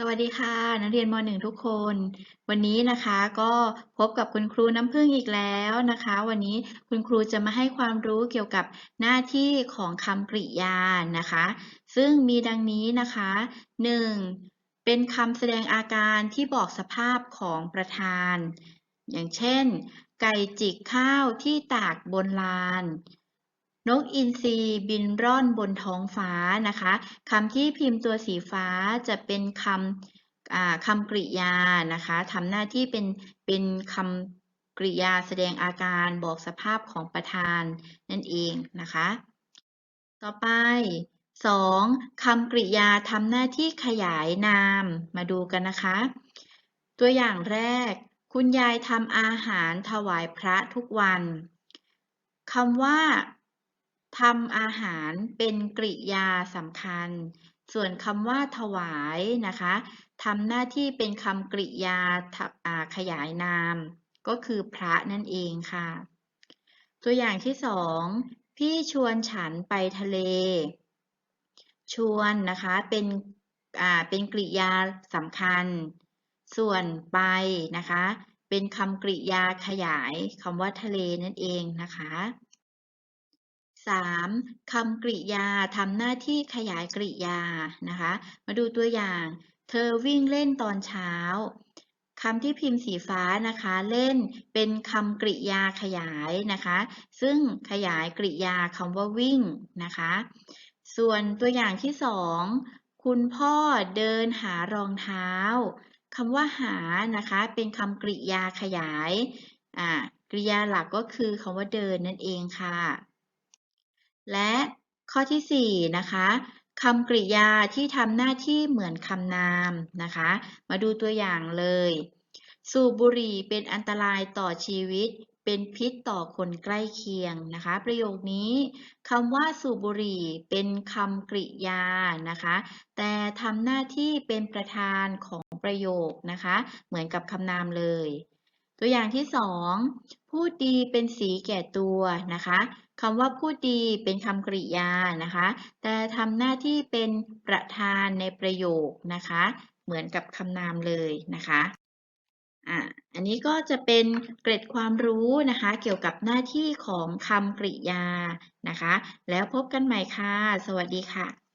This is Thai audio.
สวัสดีค่ะ นักเรียนม .1 ทุกคน วันนี้นะคะก็พบกับคุณครูน้ำพึ่งอีกแล้วนะคะ วันนี้คุณครูจะมาให้ความรู้เกี่ยวกับหน้าที่ของคำกริยานะคะ ซึ่งมีดังนี้นะคะ 1. เป็นคำแสดงอาการที่บอกสภาพของประธาน อย่างเช่น ไก่จิกข้าวที่ตากบนลาน นกอินทรีบินร่อนบนท้องฟ้านะคะคำที่พิมพ์ตัวสีฟ้าจะเป็นคำคำกริยานะคะทำหน้าที่เป็นเป็นคำกริยาแสดงอาการบอกสภาพของประธานนั่นเองนะคะ ต่อไป 2. คำกริยาทำหน้าที่ขยายนามมาดูกันนะคะ ตัวอย่างแรก คุณยายทำอาหารถวายพระทุกวันคำว่า ทำอาหารเป็นกริยาสำคัญ ส่วนคำว่าถวายนะคะทำหน้าที่เป็นคำกริยาขยายนาม ก็คือพระนั่นเองค่ะ ตัวอย่างที่สองพี่ชวนฉันไปทะเล ชวนนะคะเป็นเป็นกริยาสำคัญ ส่วนไปนะคะ เป็นคำกริยาขยายคำว่าทะเลนั่นเองนะคะ 3. คำกริยาทำหน้าที่ขยายกริยานะคะ มาดูตัวอย่าง เธอวิ่งเล่นตอนเช้าคำที่พิมพ์สีฟ้านะคะ เล่นเป็นคำกริยาขยายนะคะ ซึ่งขยายกริยาคำว่าวิ่งนะคะ ส่วนตัวอย่างที่สองคุณพ่อเดินหารองเท้าคำว่าหานะคะ เป็นคำกริยาขยายกริยาหลักก็คือคำว่าเดินนั่นเองค่ะ และข้อที่4นะคะคำกริยาที่ทำหน้าที่เหมือนคำนามนะคะ มาดูตัวอย่างเลย สูบบุหรี่เป็นอันตรายต่อชีวิต เป็นพิษต่อคนใกล้เคียงนะคะ ประโยคนี้คำว่าสูบบุหรี่เป็นคำกริยานะคะ แต่ทำหน้าที่เป็นประธานของประโยคนะคะ เหมือนกับคำนามเลย ตัวอย่างที่สองพูดดีเป็นสีแก่ตัวนะคะคำว่าพูดดีเป็นคำกริยานะคะ แต่ทำหน้าที่เป็นประธานในประโยคนะคะ เหมือนกับคำนามเลยนะคะอ่าอันนี้ก็จะเป็นเกร็ดความรู้นะคะ เกี่ยวกับหน้าที่ของคำกริยานะคะ แล้วพบกันใหม่ค่ะ สวัสดีค่ะ